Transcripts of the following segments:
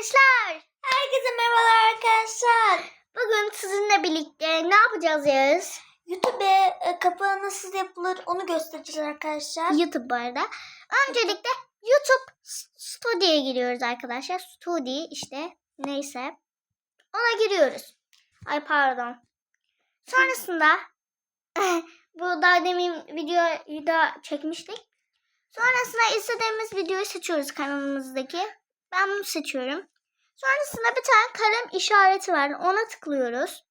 gençler. Herkese merhabalar arkadaşlar. Bugün sizinle birlikte ne yapacağız Yağız? YouTube'e e, kapağı nasıl yapılır onu göstereceğiz arkadaşlar. YouTube bu arada. Öncelikle YouTube Studio'ya giriyoruz arkadaşlar. Studio işte neyse. Ona giriyoruz. Ay pardon. Sonrasında bu daha demin videoyu da çekmiştik. Sonrasında istediğimiz videoyu seçiyoruz kanalımızdaki. Ben bunu seçiyorum. Sonrasında bir tane kalem işareti var. Ona tıklıyoruz.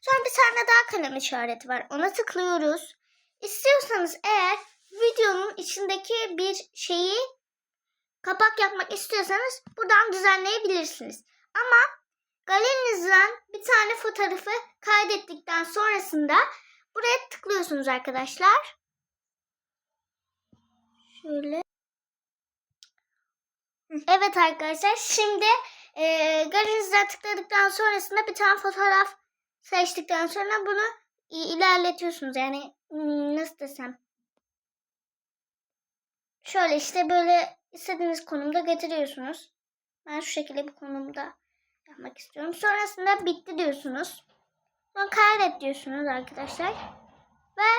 Sonra bir tane daha kalem işareti var. Ona tıklıyoruz. İstiyorsanız eğer videonun içindeki bir şeyi kapak yapmak istiyorsanız buradan düzenleyebilirsiniz. Ama galerinizden bir tane fotoğrafı kaydettikten sonrasında buraya tıklıyorsunuz arkadaşlar. Şöyle. Evet arkadaşlar şimdi e, galerinizden tıkladıktan sonrasında bir tane fotoğraf seçtikten sonra bunu ilerletiyorsunuz. Yani hmm, nasıl desem. Şöyle işte böyle istediğiniz konumda getiriyorsunuz. Ben şu şekilde bir konumda yapmak istiyorum. Sonrasında bitti diyorsunuz. Sonra kaydet diyorsunuz arkadaşlar. Ve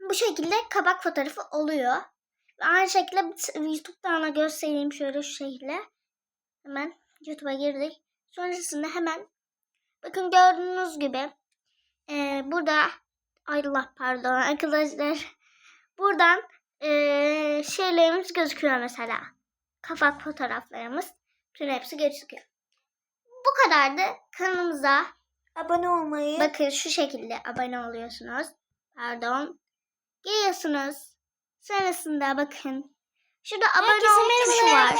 bu şekilde kabak fotoğrafı oluyor. Aynı şekilde YouTube'dan da göstereyim şöyle şu şekilde. Hemen YouTube'a girdik. Sonrasında hemen bakın gördüğünüz gibi eee, burada ay Allah pardon arkadaşlar. Buradan eee, şeylerimiz gözüküyor mesela. Kapak fotoğraflarımız. Bütün hepsi gözüküyor. Bu kadardı. Kanalımıza Abone olmayı, bakın şu şekilde abone oluyorsunuz. Pardon. Geliyorsunuz. Sonrasında bakın. Şurada abone ol tuşu var.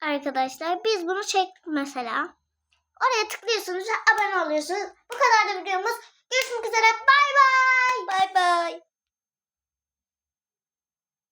arkadaşlar. Biz bunu çektik mesela. Oraya tıklıyorsunuz abone oluyorsunuz. Bu kadar da videomuz. Görüşmek üzere. Bay